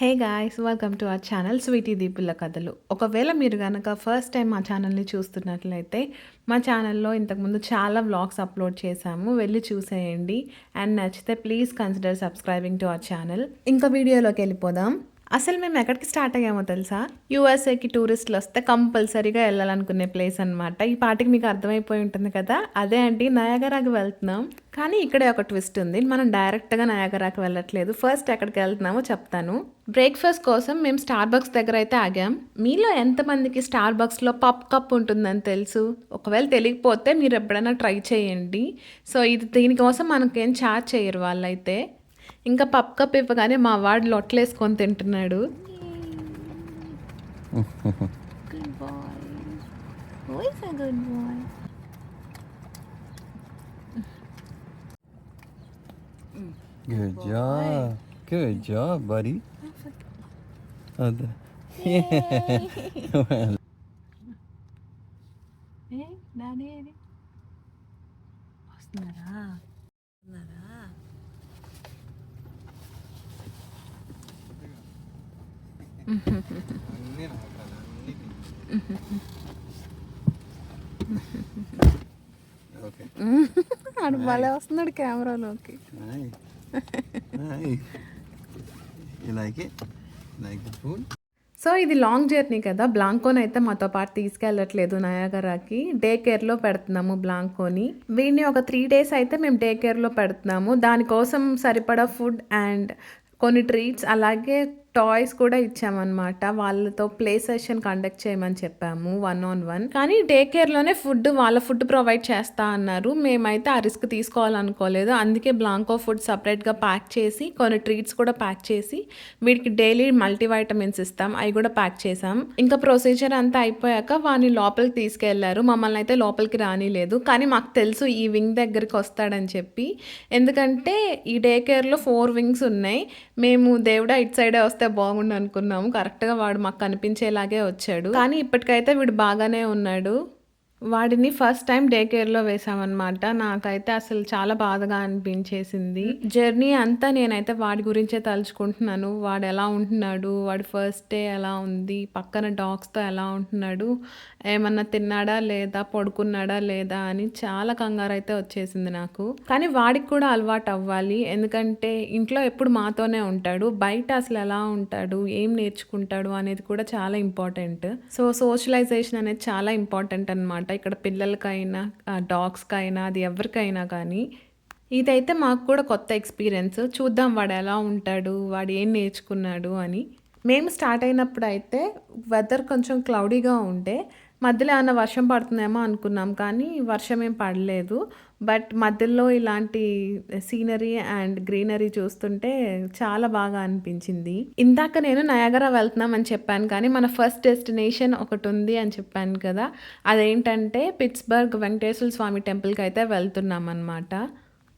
Hey guys welcome to our channel sweety దీపుల కథలు ఒకవేళ మీరు కనుక ఫస్ట్ టైం మా ఛానల్ని చూస్తున్నట్లయితే మా ఛానల్లో ఇంతకుముందు చాలా వ్లాగ్స్ అప్లోడ్ చేశాము. వెళ్ళి చూసేయండి. అండ్ నచ్చితే please consider subscribing to our channel ఇంకా వీడియోలోకి వెళ్ళిపోదాం. అసలు మేము ఎక్కడికి స్టార్ట్ అయ్యామో తెలుసా? యూఎస్ఏకి టూరిస్టులు వస్తే కంపల్సరీగా వెళ్ళాలనుకునే ప్లేస్ అనమాట ఈ పాటికి మీకు అర్థమైపోయి ఉంటుంది కదా? అదే అండి నయాగరాకి వెళ్తున్నాం. కానీ ఇక్కడే ఒక ట్విస్ట్ ఉంది. మనం డైరెక్ట్గా నయాగరాకి వెళ్ళట్లేదు. ఫస్ట్ ఎక్కడికి వెళ్తున్నామో చెప్తాను. బ్రేక్ఫాస్ట్ కోసం మేము స్టార్ బక్స్ దగ్గర అయితే ఆగాం. మీలో ఎంతమందికి స్టార్ బక్స్లో పప్ కప్ ఉంటుందని తెలుసు? ఒకవేళ తెలియకపోతే మీరు ఎప్పుడైనా ట్రై చేయండి. సో ఇది దీనికోసం మనకేం చార్జ్ చేయరు వాళ్ళైతే. ఇంకా పప్పు పప్కప్ ఇవ్వగానే మా వాడు లొట్లేసుకొని తింటున్నాడు. okay. ఆడు భలే వస్తున్నాడు కెమెరాలోకి సో ఇది లాంగ్ జర్నీ కదా బ్లాంకోని అయితే మాతో పాటు తీసుకెళ్ళట్లేదు నయాగరాకి డే కేర్లో పెడుతున్నాము బ్లాంకోని వీడిని ఒక త్రీ డేస్ అయితే మేము డే కేర్లో పెడుతున్నాము దానికోసం సరిపడా ఫుడ్ అండ్ కొన్ని ట్రీట్స్ అలాగే టాయ్స్ కూడా ఇచ్చామన్నమాట. వాళ్ళతో ప్లే సెషన్ కండక్ట్ చేయమని చెప్పాము వన్ ఆన్ వన్ కానీ డే కేర్లోనే ఫుడ్ వాళ్ళ ఫుడ్ ప్రొవైడ్ చేస్తా అన్నారు. మేమైతే ఆ రిస్క్ తీసుకోవాలనుకోలేదు. అందుకే బ్లాంకో ఫుడ్ సపరేట్గా ప్యాక్ చేసి కొన్ని ట్రీట్స్ కూడా ప్యాక్ చేసి వీడికి డైలీ మల్టీవైటమిన్స్ ఇస్తాం. అవి కూడా ప్యాక్ చేసాం. ఇంకా ప్రొసీజర్ అంతా అయిపోయాక వాడిని లోపలికి తీసుకెళ్ళారు. మమ్మల్ని అయితే లోపలికి రానిలేదు. కానీ మాకు తెలుసు ఈ వింగ్ దగ్గరికి వస్తాడని చెప్పి. ఎందుకంటే ఈ డే కేర్లో ఫోర్ వింగ్స్ ఉన్నాయి. మేము దేవుడా ఇటు సైడే వస్తే బాగుండు అనుకున్నాము. కరెక్ట్గా వాడు మాకు కనిపించేలాగే వచ్చాడు. కానీ ఇప్పటికైతే వీడు బాగానే ఉన్నాడు. వాడిని ఫస్ట్ టైం డే కేర్లో వేసామన్నమాట నాకైతే అసలు చాలా బాధగా అనిపించేసింది. జర్నీ అంతా నేనైతే వాడి గురించే తలుచుకుంటున్నాను. వాడు ఎలా ఉంటున్నాడు? వాడి ఫస్ట్ డే ఎలా ఉంది? పక్కన డాగ్స్తో ఎలా ఉంటున్నాడు? ఏమన్నా తిన్నాడా లేదా? పడుకున్నాడా లేదా? అని చాలా కంగారు అయితే వచ్చేసింది నాకు. కానీ వాడికి కూడా అలవాటు అవ్వాలి. ఎందుకంటే ఇంట్లో ఎప్పుడు మాతోనే ఉంటాడు. బయట అసలు ఎలా ఉంటాడు? ఏం నేర్చుకుంటాడు? అనేది కూడా చాలా ఇంపార్టెంట్ సో సోషలైజేషన్ అనేది చాలా ఇంపార్టెంట్ అనమాట ఇక్కడ పిల్లలకైనా డాగ్స్కైనా అది ఎవరికైనా కానీ. ఇదైతే మాకు కూడా కొత్త ఎక్స్పీరియన్స్. చూద్దాం వాడు ఎలా ఉంటాడు వాడు ఏం నేర్చుకున్నాడు అని. మేము స్టార్ట్ అయినప్పుడు అయితే వెదర్ కొంచెం క్లౌడీగా ఉండే మధ్యలో ఏమైనా వర్షం పడుతుందేమో అనుకున్నాం. కానీ వర్షం ఏం పడలేదు. బట్ మధ్యలో ఇలాంటి సీనరీ అండ్ గ్రీనరీ చూస్తుంటే చాలా బాగా అనిపించింది. ఇందాక నేను నయాగరా వెళ్తున్నామని చెప్పాను కానీ మన ఫస్ట్ డెస్టినేషన్ ఒకటి ఉంది అని చెప్పాను కదా అదేంటంటే పిట్స్బర్గ్ వెంకటేశ్వర స్వామి టెంపుల్కి అయితే వెళ్తున్నాం అనమాట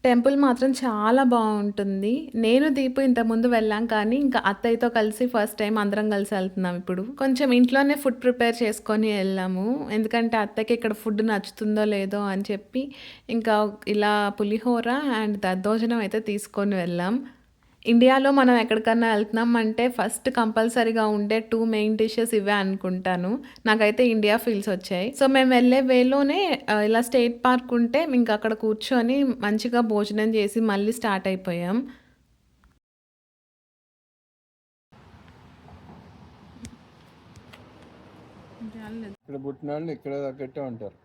టెంపుల్ మాత్రం చాలా బాగుంటుంది. నేను దీపు ఇంతకుముందు వెళ్ళాం కానీ ఇంకా అత్తయ్యతో కలిసి ఫస్ట్ టైం అందరం కలిసి వెళ్తున్నాం ఇప్పుడు. కొంచెం ఇంట్లోనే ఫుడ్ ప్రిపేర్ చేసుకొని వెళ్ళాము. ఎందుకంటే అత్తయ్యకి ఇక్కడ ఫుడ్ నచ్చుతుందో లేదో అని చెప్పి ఇంకా ఇలా పులిహోర అండ్ దద్దోజనం అయితే తీసుకొని వెళ్ళాం. ఇండియాలో మనం ఎక్కడికన్నా వెళ్తున్నాం అంటే ఫస్ట్ కంపల్సరీగా ఉండే టూ మెయిన్ డిషెస్ ఇవే అనుకుంటాను. నాకైతే ఇండియా ఫీల్స్ వచ్చాయి. సో మేము వెళ్ళే వేలోనే ఇలా స్టేట్ పార్క్ ఉంటే ఇంకా అక్కడ కూర్చొని మంచిగా భోజనం చేసి మళ్ళీ స్టార్ట్ అయిపోయాం. ఇక్కడ పుట్టిన వాళ్ళు ఇక్కడ తగ్గట్టే ఉంటారు?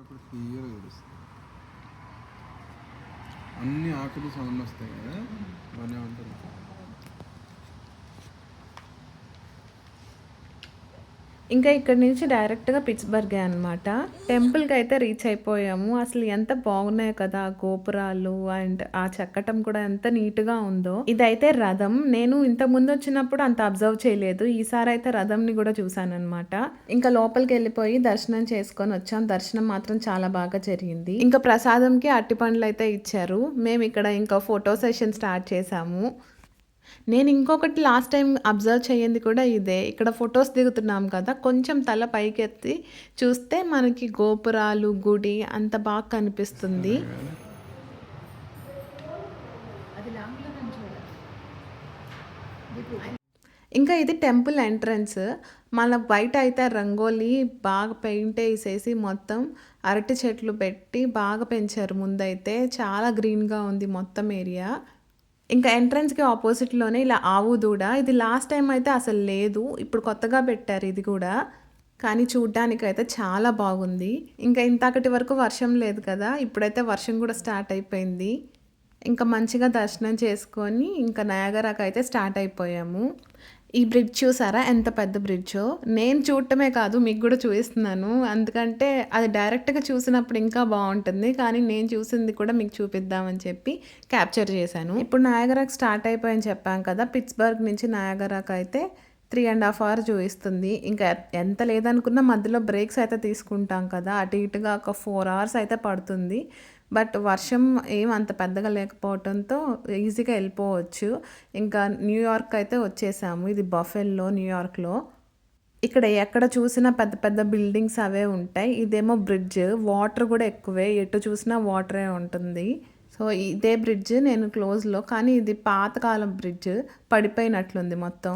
అప్పుడు క్లియర్గా తెలుస్తుంది. అన్ని ఆకులు వస్తాయి కదా. బాగానే ఉంటుంది. ఇంకా ఇక్కడ నుంచి డైరెక్ట్గా పిట్స్బర్గే అనమాట టెంపుల్కి అయితే రీచ్ అయిపోయాము. అసలు ఎంత బాగున్నాయి కదా ఆ గోపురాలు అండ్ ఆ చెక్కటం కూడా ఎంత నీట్గా ఉందో. ఇదైతే రథం. నేను ఇంత ముందు వచ్చినప్పుడు అంత అబ్జర్వ్ చేయలేదు. ఈసారి అయితే రథంని కూడా చూసాను అనమాట ఇంకా లోపలికి వెళ్ళిపోయి దర్శనం చేసుకొని వచ్చాం. దర్శనం మాత్రం చాలా బాగా జరిగింది. ఇంకా ప్రసాదంకి అట్టి పండ్లు అయితే ఇచ్చారు. మేము ఇక్కడ ఇంకా ఫోటో సెషన్ స్టార్ట్ చేసాము. నేను ఇంకొకటి లాస్ట్ టైం అబ్జర్వ్ చేయండి కూడా ఇదే. ఇక్కడ ఫొటోస్ దిగుతున్నాం కదా కొంచెం తల పైకెత్తి చూస్తే మనకి గోపురాలు గుడి అంత బాగా కనిపిస్తుంది. ఇంకా ఇది టెంపుల్ ఎంట్రన్స్ మన బయట అయితే రంగోలీ బాగా పెయింట్ వేసేసి మొత్తం అరటి చెట్లు పెట్టి బాగా పెంచారు ముందైతే. చాలా గ్రీన్గా ఉంది మొత్తం ఏరియా ఇంకా ఎంట్రన్స్కి ఆపోజిట్లోనే ఇలా ఆవు దూడ. ఇది లాస్ట్ టైం అయితే అసలు లేదు. ఇప్పుడు కొత్తగా పెట్టారు ఇది కూడా. కానీ చూడ్డానికి అయితే చాలా బాగుంది. ఇంకా ఇంతకటి వరకు వర్షం లేదు కదా. ఇప్పుడైతే వర్షం కూడా స్టార్ట్ అయిపోయింది. ఇంకా మంచిగా దర్శనం చేసుకొని ఇంకా నయాగరాకు అయితే స్టార్ట్ అయిపోయాము. ఈ బ్రిడ్జ్ చూసారా? ఎంత పెద్ద బ్రిడ్జో నేను చూడటమే కాదు మీకు కూడా చూపిస్తున్నాను. ఎందుకంటే అది డైరెక్ట్గా చూసినప్పుడు ఇంకా బాగుంటుంది. కానీ నేను చూసింది కూడా మీకు చూపిద్దామని చెప్పి క్యాప్చర్ చేశాను. ఇప్పుడు నాయగరాకు స్టార్ట్ అయిపోయని చెప్పాం కదా. పిట్స్బర్గ్ నుంచి నాయగరాకు అయితే త్రీ అండ్ హాఫ్ అవర్ చూపిస్తుంది. ఇంకా ఎంత లేదనుకున్నా మధ్యలో బ్రేక్స్ అయితే తీసుకుంటాం కదా. అటు ఇటుగా ఒక ఫోర్ అవర్స్ అయితే పడుతుంది. బట్ వర్షం ఏం అంత పెద్దగా లేకపోవడంతో ఈజీగా వెళ్ళిపోవచ్చు. ఇంకా న్యూయార్క్ అయితే వచ్చేసాము. ఇది బఫెల్లో న్యూయార్క్లో ఇక్కడ ఎక్కడ చూసినా పెద్ద పెద్ద బిల్డింగ్స్ అవే ఉంటాయి. ఇదేమో బ్రిడ్జ్. వాటర్ కూడా ఎక్కువే. ఎటు చూసినా వాటరే ఉంటుంది. సో ఇదే బ్రిడ్జ్ నేను క్లోజ్లో. కానీ ఇది పాతకాలం బ్రిడ్జ్. పడిపోయినట్లుంది మొత్తం.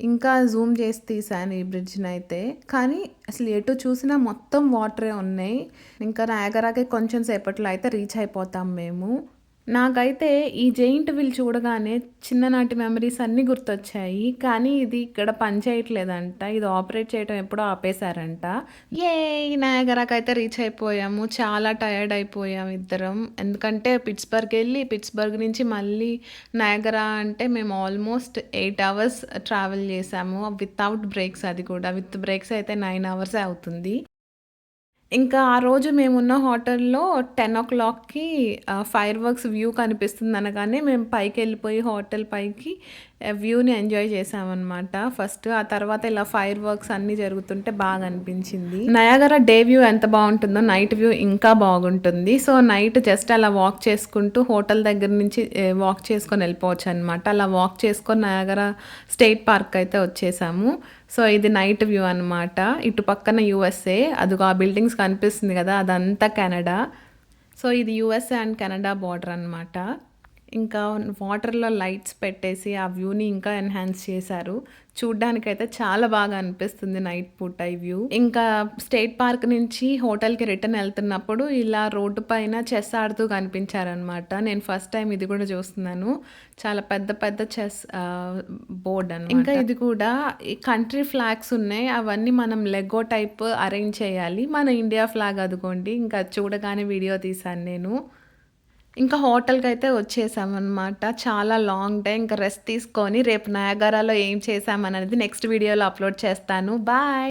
ఇంకా జూమ్ చేసి తీసాను ఈ బ్రిడ్జ్ని అయితే. కానీ అసలు ఎటు చూసినా మొత్తం వాటరే ఉన్నాయి. ఇంకా నాయగరాకి కొంచెం సేపట్లో అయితే రీచ్ అయిపోతాం మేము. నాకైతే ఈ జెయింట్ వీల్ చూడగానే చిన్ననాటి మెమరీస్ అన్నీ గుర్తొచ్చాయి. కానీ ఇది ఇక్కడ పని చేయట్లేదంట ఇది ఆపరేట్ చేయడం ఎప్పుడో ఆపేశారంట. ఏ నయాగరాకి అయితే రీచ్ అయిపోయాము. చాలా టయర్డ్ అయిపోయాం ఇద్దరం. ఎందుకంటే పిట్స్బర్గ్ వెళ్ళి పిట్స్బర్గ్ నుంచి మళ్ళీ నయాగరా అంటే మేము ఆల్మోస్ట్ ఎయిట్ అవర్స్ ట్రావెల్ చేసాము వితౌట్ బ్రేక్స్ అది కూడా. విత్ బ్రేక్స్ అయితే నైన్ అవర్సే అవుతుంది. ఇంకా ఆ రోజు మేమున్న హోటల్లో టెన్ ఓ క్లాక్కి ఫైర్ వర్క్స్ వ్యూ కనిపిస్తుంది అనగానే మేము పైకి వెళ్ళిపోయి హోటల్ పైకి వ్యూని ఎంజాయ్ చేసామన్నమాట ఫస్ట్ ఆ తర్వాత ఇలా ఫైర్ వర్క్స్ అన్నీ జరుగుతుంటే బాగా అనిపించింది. నయాగర డే వ్యూ ఎంత బాగుంటుందో నైట్ వ్యూ ఇంకా బాగుంటుంది. సో నైట్ జస్ట్ అలా వాక్ చేసుకుంటూ హోటల్ దగ్గర నుంచి వాక్ చేసుకొని వెళ్ళిపోవచ్చు అనమాట అలా వాక్ చేసుకొని నయాగర స్టేట్ పార్క్ అయితే వచ్చేసాము. సో ఇది నైట్ వ్యూ అనమాట ఇటు పక్కన యూఎస్ఏ అదిగో ఆ బిల్డింగ్స్ కనిపిస్తుంది కదా అదంతా కెనడా సో ఇది యూఎస్ఏ అండ్ కెనడా బార్డర్ అనమాట ఇంకా వాటర్లో లైట్స్ పెట్టేసి ఆ వ్యూని ఇంకా ఎన్హాన్స్ చేశారు. చూడ్డానికైతే చాలా బాగా అనిపిస్తుంది నైట్ పూట ఈ వ్యూ. ఇంకా స్టేట్ పార్క్ నుంచి హోటల్కి రిటర్న్ వెళ్తున్నప్పుడు ఇలా రోడ్డు పైన చెస్ ఆడుతూ కనిపించారనమాట నేను ఫస్ట్ టైం ఇది కూడా చూస్తున్నాను. చాలా పెద్ద పెద్ద చెస్ బోర్డ్ అని ఇంకా ఇది కూడా ఈ కంట్రీ ఫ్లాగ్స్ ఉన్నాయి. అవన్నీ మనం లెగో టైప్ అరేంజ్ చేయాలి. మన ఇండియా ఫ్లాగ్ అదుకోండి ఇంకా చూడగానే వీడియో తీశాను నేను. ఇంకా హోటల్కి అయితే వచ్చేసామన్నమాట. చాలా లాంగ్ డే ఇంకా రెస్ట్ తీసుకొని రేపు నయాగారాలో ఏం చేసామనేది నెక్స్ట్ వీడియోలో అప్లోడ్ చేస్తాను. బాయ్!